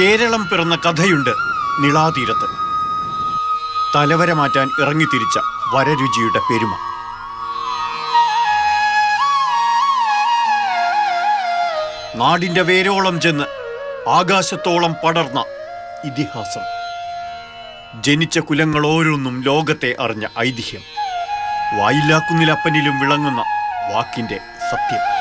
കേരളം പിറന്ന കഥയുണ്ട് നിളാതീരത്ത്. തലവര മാറ്റാൻ ഇറങ്ങിത്തിരിച്ച വരരുചിയുടെ പെരുമ. നാടിന്റെ വേരോളം ചെന്ന് ആകാശത്തോളം പടർന്ന ഇതിഹാസം. ജനിച്ച കുലങ്ങൾ ഓരോന്നും ലോകത്തെ അറിഞ്ഞ ഐതിഹ്യം. വായില്ലാക്കുന്നിലപ്പനിലും വിളങ്ങുന്ന വാക്കിന്റെ സത്യം.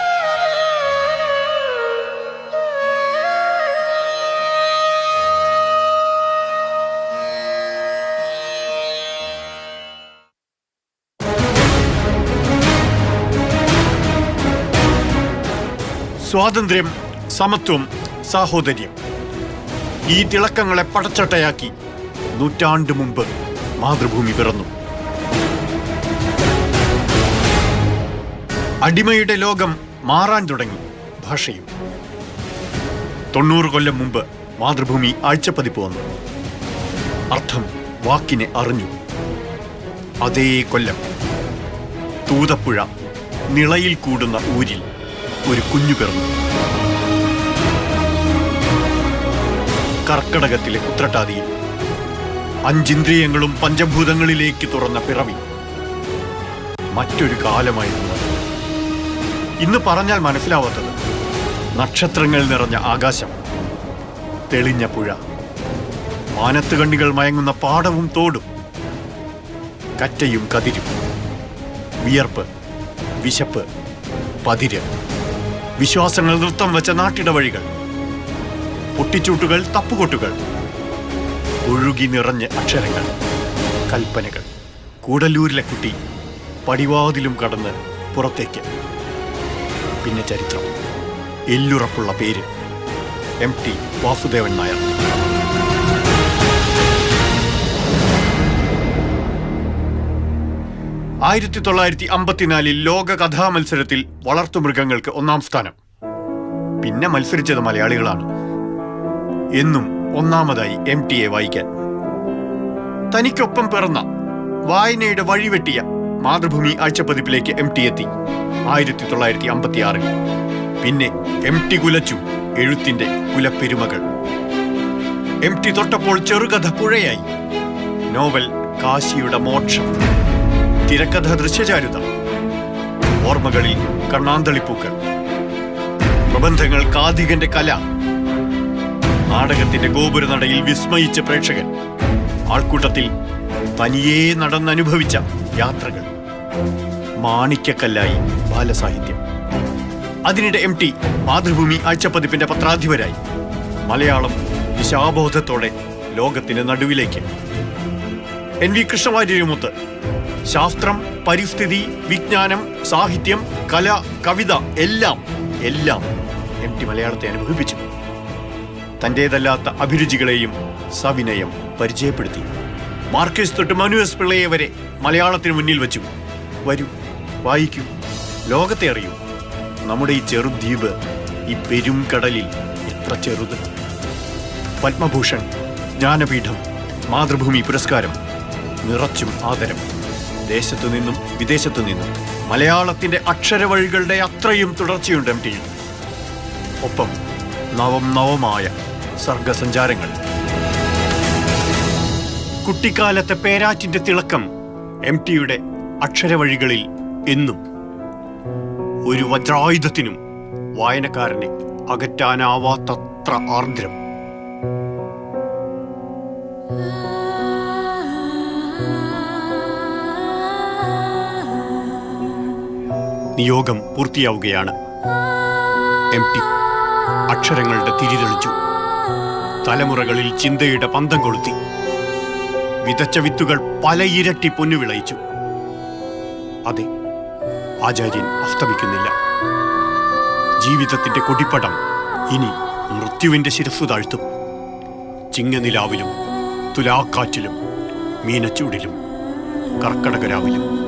സ്വാതന്ത്ര്യം സമത്വം സാഹോദര്യം. ഈ തിളക്കങ്ങളെ പടച്ചട്ടയാക്കി നൂറ്റാണ്ട് മുമ്പ് മാതൃഭൂമി പിറന്നു. അടിമയുടെ ലോകം മാറാൻ തുടങ്ങി ഭാഷയും. തൊണ്ണൂറ് കൊല്ലം മുമ്പ് മാതൃഭൂമി ആഴ്ചപ്പതിപ്പ് വന്നു. അർത്ഥം വാക്കിനെ അറിഞ്ഞു. അതേ കൊല്ലം തൂതപ്പുഴ നിളയിൽ കൂടുന്ന ഊരിൽ ഒരു കുഞ്ഞു പിറന്നു കർക്കടകത്തിലെ ഉത്രട്ടാതിയിൽ അഞ്ചിന്ദ്രിയങ്ങളും പഞ്ചഭൂതങ്ങളിലേക്ക് തുറന്ന പിറവി മറ്റൊരു കാലമായിരുന്നു. ഇന്ന് പറഞ്ഞാൽ മനസ്സിലാവാത്തത് നക്ഷത്രങ്ങൾ നിറഞ്ഞ ആകാശം തെളിഞ്ഞ പുഴ മാനത്ത് കണ്ണികൾ മയങ്ങുന്ന പാടവും തോടും കറ്റയും കതിരും വിയർപ്പ് വിശപ്പ് പതിര് വിശ്വാസങ്ങൾ നൃത്തം വെച്ച നാട്ടിടവഴികൾ പൊട്ടിച്ചൂട്ടുകൾ തപ്പുകൊട്ടുകൾ ഒഴുകി നിറഞ്ഞ അക്ഷരങ്ങൾ കൽപ്പനകൾ. കൂടല്ലൂരിലെ കുട്ടി പടിവാതിലും കടന്ന് പുറത്തേക്ക്. പിന്നെ ചരിത്രം. എല്ലുറപ്പുള്ള പേര്. M T Vasudevan Nair. ആയിരത്തി തൊള്ളായിരത്തി അമ്പത്തിനാലിൽ ലോക കഥാ മത്സരത്തിൽ വളർത്തുമൃഗങ്ങൾക്ക് ഒന്നാം സ്ഥാനം. പിന്നെ മത്സരിച്ചത് മലയാളികളാണ്. എന്നും ഒന്നാമതായി എം ടി എ വായിക്കാൻ. തനിക്കൊപ്പം പിറന്ന വായനയുടെ വഴിവെട്ടിയ മാതൃഭൂമി ആഴ്ചപ്പതിപ്പിലേക്ക് എം ടി എത്തി ആയിരത്തി തൊള്ളായിരത്തി അമ്പത്തി ആറിൽ പിന്നെ എം ടി കുലച്ചു എഴുത്തിന്റെ കുലപ്പെരുമകൾ. എം ടി തൊട്ടപ്പോൾ ചെറുകഥ പുഴയായി. നോവൽ കാശിയുടെ മോക്ഷം. തിരക്കഥ ദൃശ്യചാരുത ഓർമ്മകളിൽ കണ്ണാന്തളിപ്പൂക്കൾ. പ്രബന്ധങ്ങൾ കാതികന്റെ കല. നാടകത്തിന്റെ ഗോപുരനടയിൽ വിസ്മയിച്ച പ്രേക്ഷകൻ. ആൾക്കൂട്ടത്തിൽ തനിയേ നടന്നനുഭവിച്ച യാത്രകൾ. മാണിക്യക്കല്ലായി ബാലസാഹിത്യം. അതിനിടെ എം ടി മാതൃഭൂമി ആഴ്ചപ്പതിപ്പിന്റെ പത്രാധിപരായി. മലയാളം ദിശാബോധത്തോടെ ലോകത്തിന് നടുവിലേക്ക്. എൻ വി കൃഷ്ണവാര്യരുമൊത്ത് ശാസ്ത്രം പരിസ്ഥിതി വിജ്ഞാനം സാഹിത്യം കല കവിത എല്ലാം എല്ലാം എം ടി മലയാളത്തെ അനുഭവിപ്പിച്ചു. തന്റേതല്ലാത്ത അഭിരുചികളെയും സവിനയം പരിചയപ്പെടുത്തി. മാർക്കേസ് തൊട്ട് മനു എസ് പിള്ളയെ വരെ മലയാളത്തിന് മുന്നിൽ വെച്ചു. വരൂ വായിക്കൂ ലോകത്തെ അറിയൂ. നമ്മുടെ ഈ ചെറുദ്വീപ് ഈ പെരും കടലിൽ എത്ര ചെറുത്. പത്മഭൂഷൺ ജ്ഞാനപീഠം മാതൃഭൂമി പുരസ്കാരം നിറച്ചും ആദരം. ദേശത്തു നിന്നും വിദേശത്തു നിന്നും മലയാളത്തിന്റെ അക്ഷരവഴികളുടെ അത്രയും തുടർച്ചയുണ്ട് എം ടിയിൽ ഒപ്പം നവം നവമായ സർഗസഞ്ചാരങ്ങൾ. കുട്ടിക്കാലത്തെ പേരാറ്റിന്റെ തിളക്കം എം ടിയുടെ അക്ഷരവഴികളിൽ എന്നും ഒരു വജ്രായുധത്തിനും വായനക്കാരനെ അകറ്റാനാവാത്തത്ര ആർദ്രം. നിയോഗം പൂർത്തിയാവുകയാണ്. എം ടി അക്ഷരങ്ങളുടെ തിരിതെളിച്ചു. തലമുറകളിൽ ചിന്തയുടെ പന്തം കൊളുത്തി. വിതച്ച വിത്തുകൾ പല ഇരട്ടി പൊന്നു വിളയിച്ചു അതെ ആചാര്യൻ അസ്തമിക്കുന്നില്ല. ജീവിതത്തിന്റെ കൊടിപ്പടം ഇനി മൃത്യുവിന്റെ ശിരസ് താഴ്ത്തും. ചിങ്ങനിലാവിലും തുലാക്കാറ്റിലും മീനച്ചൂടിലും കർക്കടകരാവിലും.